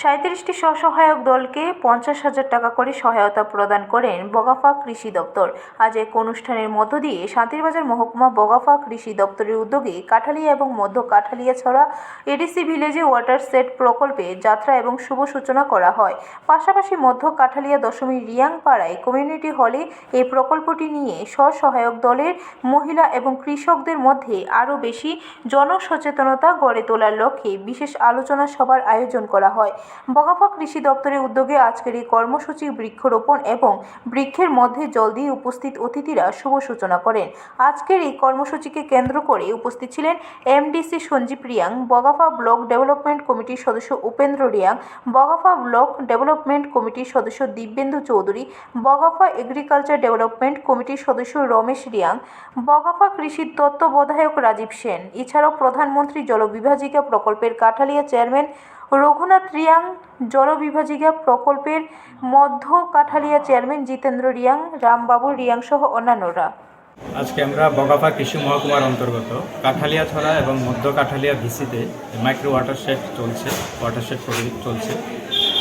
সাঁত্রিশটি স্বসহায়ক দলকে পঞ্চাশ হাজার টাকা করে সহায়তা প্রদান করেন বগাফা কৃষি দপ্তর। আজ এক অনুষ্ঠানের মধ্য দিয়ে শান্তিরবাজার মহকুমা বগাফা কৃষি দপ্তরের উদ্যোগে কাঠালিয়া এবং মধ্য কাঠালিয়া ছড়া এডিসি ভিলেজে ওয়াটার সেট প্রকল্পে যাত্রা এবং শুভ সূচনা করা হয়। পাশাপাশি মধ্য কাঠালিয়া দশমী রিয়াং পাড়ায় কমিউনিটি হলে এই প্রকল্পটি নিয়ে স্বসহায়ক দলের মহিলা এবং কৃষকদের মধ্যে আরও বেশি জনসচেতনতা গড়ে তোলার লক্ষ্যে বিশেষ আলোচনা সভার আয়োজন করা হয়। বগাফা কৃষি দপ্তরের উদ্যোগে আজকের এই কর্মসূচি বৃক্ষরোপণ এবং বৃক্ষের মধ্যে জল দিয়ে উপস্থিত অতিথিরা শুভ সূচনা করেন। আজকের এই কর্মসূচিকে কেন্দ্র করে উপস্থিত ছিলেন MDC Sanjib Reang, Bagafa block development কমিটির সদস্য উপেন্দ্র রিয়াং, বগাফা ব্লক ডেভেলপমেন্ট কমিটির সদস্য দিব্যেন্দু চৌধুরী, বগাফা এগ্রিকালচার ডেভেলপমেন্ট কমিটির সদস্য রমেশ রিয়াং, বগাফা কৃষি তত্ত্বাবধায়ক রাজীব সেন। এছাড়াও প্রধানমন্ত্রী জলবিভাজিকা প্রকল্পের কাঠালিয়া চেয়ারম্যান রঘুনাথ রিয়াং জলবিভাজিকা প্রকল্পের মধ্য কাঠালিয়া চেয়ারম্যান জিতেন্দ্র রিয়াং, রামবাবু রিয়াং সহ অন্যান্যরা। আজকে আমরা বগাফা কৃষি মহকুমার অন্তর্গত কাঠালিয়া ছড়া এবং মধ্য কাঠালিয়া ভিসিতে মাইক্রো ওয়াটারশেড চলছে, ওয়াটারশেড প্রজেক্ট চলছে।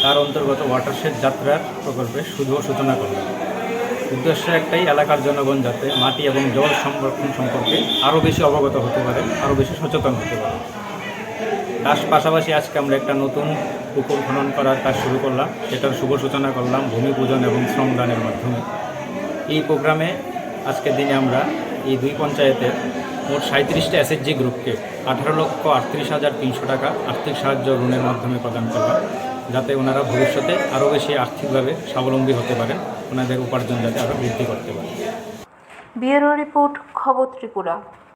তার অন্তর্গত ওয়াটারশেড যাত্রার প্রকল্পে শুভ সূচনা করলাম উদ্দেশ্য একটাই, এলাকার জনগণ যাতে মাটি এবং জল সংরক্ষণ সম্পর্কে আরও বেশি অবগত হতে পারে, আরও বেশি সচেতন হতে পারে। তার পাশাপাশি আজকে আমরা একটা নতুন পুকুর খনন করার কাজ শুরু করলাম। সেটার শুভ সূচনা করলাম ভূমি পূজন এবং শ্রমদানের মাধ্যমে। এই প্রোগ্রামে আজকের দিনে আমরা এই দুই পঞ্চায়েতের মোট সাঁত্রিশটা এসএসজি গ্রুপকে আঠারো লক্ষ আটত্রিশ হাজার তিনশো টাকা আর্থিক সাহায্য ঋণের মাধ্যমে প্রদান করলাম, যাতে ওনারা ভবিষ্যতে আরও বেশি আর্থিকভাবে স্বাবলম্বী হতে পারেন, ওনাদের উপার্জন যাতে আরও বৃদ্ধি করতে পারে। ব্যুরো রিপোর্ট খবর ত্রিপুরা।